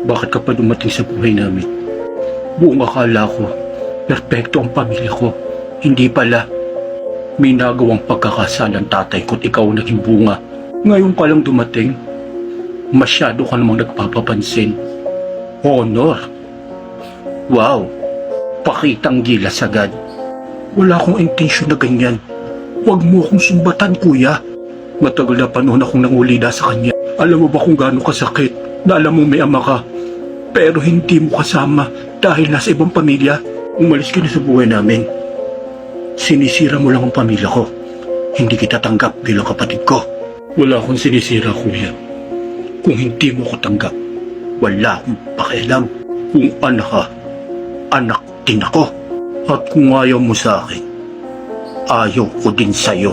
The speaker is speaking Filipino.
Bakit ka pa dumating sa buhay namin? Buong akala ko, perpekto ang pamilya ko. Hindi pala. May nagawang pagkakasalang tatay ko't ikaw ang naging bunga. Ngayon ka lang dumating. Masyado ka namang nagpapapansin. Honor. Wow. Pakitang gilas agad. Wala akong intensyon na ganyan. Huwag mo akong sumbatan, kuya. Matagal na panahon akong nangulida sa kanya. Alam mo ba kung gaano kasakit na alam mo may ama ka? Pero hindi mo kasama dahil nasa ibang pamilya. Umalis ka na sa buhay namin. Sinisira mo lang ang pamilya ko. Hindi kita tanggap bilang kapatid ko. Wala akong sinisira, kuya. Kung hindi mo ko tanggap, wala akong pakialam. Kung anak ka, anak din ako. At kung ayaw mo sa akin, ayaw ko din sa'yo.